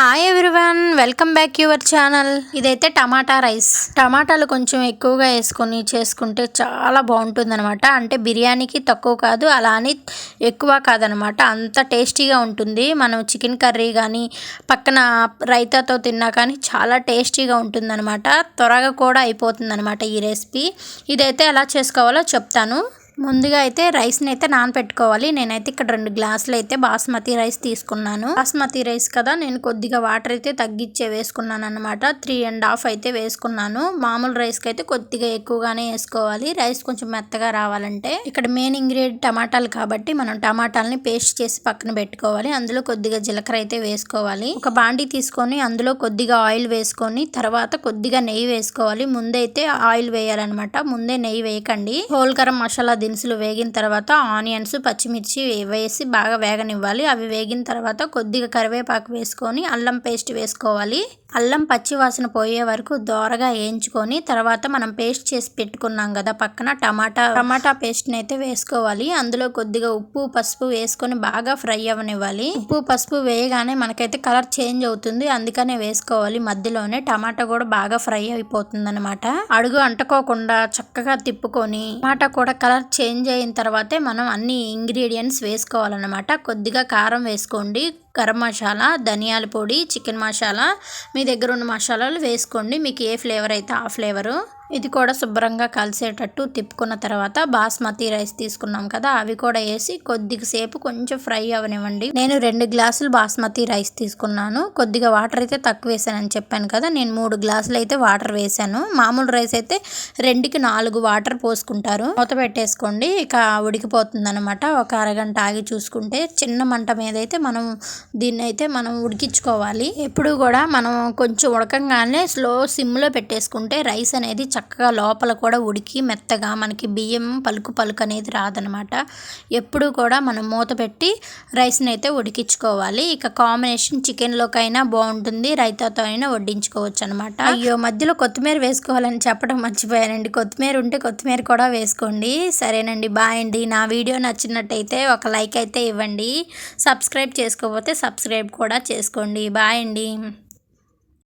Hi everyone welcome back your channel ఇదైతే tomato rice. టమాటాలు కొంచెం ఎక్కువగా వేసుకొని చేసుకుంటే చాలా బాగుంటుంది అనమాట అంటే బిర్యానీకి తక్కువ కాదు అలా అని ఎక్కువ కాదనమాట అంత టేస్టీగా ఉంటుంది. మనం చికెన్ కర్రీ కానీ పక్కన రైతాతో తిన్నా కానీ చాలా టేస్టీగా ఉంటుందన్నమాట. త్వరగా కూడా అయిపోతుంది అనమాట ఈ రెసిపీ. ఇదైతే ఎలా చేసుకోవాలో చెప్తాను. ముందుగా అయితే రైస్ని అయితే నానపెట్టుకోవాలి. నేనైతే ఇక్కడ రెండు గ్లాసులు అయితే బాస్మతి రైస్ తీసుకున్నాను. బాస్మతి రైస్ కదా నేను కొద్దిగా వాటర్ అయితే తగ్గించే వేసుకున్నాను అనమాట త్రీ అండ్ హాఫ్ అయితే వేసుకున్నాను. మామూలు రైస్కి అయితే కొద్దిగా ఎక్కువగానే వేసుకోవాలి. రైస్ కొంచెం మెత్తగా రావాలంటే. ఇక్కడ మెయిన్ ఇంగ్రీడియంట్ టమాటాలు కాబట్టి మనం టమాటాలని పేస్ట్ చేసి పక్కన పెట్టుకోవాలి. అందులో కొద్దిగా జీలకర్ర అయితే వేసుకోవాలి. ఒక బాండి తీసుకొని అందులో కొద్దిగా ఆయిల్ వేసుకొని తర్వాత కొద్దిగా నెయ్యి వేసుకోవాలి. ముందైతే ఆయిల్ వేయాలన్నమాట. ముందే నెయ్యి వేయకండి. హోల్ గరం మసాలా బీన్స్లు వేగిన తర్వాత ఆనియన్స్ పచ్చిమిర్చి వేసి బాగా వేగనివ్వాలి. అవి వేగిన తర్వాత కొద్దిగా కరివేపాకు వేసుకొని అల్లం పేస్ట్ వేసుకోవాలి. అల్లం పచ్చి వాసన పోయే వరకు దోరగా వేయించుకొని తర్వాత మనం పేస్ట్ చేసి పెట్టుకున్నాం కదా పక్కన టమాటా టమాటా పేస్ట్ని అయితే వేసుకోవాలి. అందులో కొద్దిగా ఉప్పు పసుపు వేసుకొని బాగా ఫ్రై అవ్వనివ్వాలి. ఉప్పు పసుపు వేయగానే మనకైతే కలర్ చేంజ్ అవుతుంది. అందుకనే వేసుకోవాలి. మధ్యలోనే టమాటా కూడా బాగా ఫ్రై అయిపోతుంది అనమాట అడుగు అంటుకోకుండా చక్కగా తిప్పుకొని టమాటా కూడా కలర్ చేంజ్ అయిన తర్వాతే మనం అన్ని ఇంగ్రీడియంట్స్ వేసుకోవాలన్నమాట. కొద్దిగా కారం వేసుకోండి గరం మసాలా ధనియాల పొడి చికెన్ మసాలా మీ దగ్గర ఉన్న మసాలాలు వేసుకోండి. మీకు ఏ ఫ్లేవర్ అయితే ఆ ఫ్లేవరు. ఇది కూడా శుభ్రంగా కలిసేటట్టు తిప్పుకున్న తర్వాత బాస్మతి రైస్ తీసుకున్నాం కదా అవి కూడా వేసి కొద్దిగా సేపు కొంచెం ఫ్రై అవనివ్వండి. నేను రెండు గ్లాసులు బాస్మతి రైస్ తీసుకున్నాను. కొద్దిగా వాటర్ అయితే తక్కువ వేసానని చెప్పాను కదా నేను మూడు గ్లాసులు అయితే వాటర్ వేసాను. మామూలు రైస్ అయితే రెండుకి నాలుగు వాటర్ పోసుకుంటారు. మూత పెట్టేసుకోండి ఇక ఉడికిపోతుంది అనమాట ఒక అరగంట ఆగి చూసుకుంటే చిన్న మంట మీద అయితే మనం దీన్ని అయితే మనం ఉడికించుకోవాలి. ఎప్పుడు కూడా మనం కొంచెం ఉడకంగానే స్లో సిమ్లో పెట్టేసుకుంటే రైస్ అనేది చక్కగా లోపల కూడా ఉడికి మెత్తగా మనకి బియ్యం పలుకు పలుకు అనేది రాదనమాట. ఎప్పుడు కూడా మనం మూత పెట్టి రైస్ని అయితే ఉడికించుకోవాలి. ఇక కాంబినేషన్ చికెన్లోకైనా బాగుంటుంది రైతాతో అయినా వడ్డించుకోవచ్చు అనమాట అయ్యో మధ్యలో కొత్తిమీర వేసుకోవాలని చెప్పడం మర్చిపోయానండి. కొత్తిమీర ఉంటే కొత్తిమీర కూడా వేసుకోండి. సరేనండి బాయ్ అండి. నా వీడియో నచ్చినట్టయితే ఒక లైక్ అయితే ఇవ్వండి. సబ్స్క్రైబ్ చేసుకోకపోతే సబ్స్క్రైబ్ కూడా చేసుకోండి. బాయ్ అండి.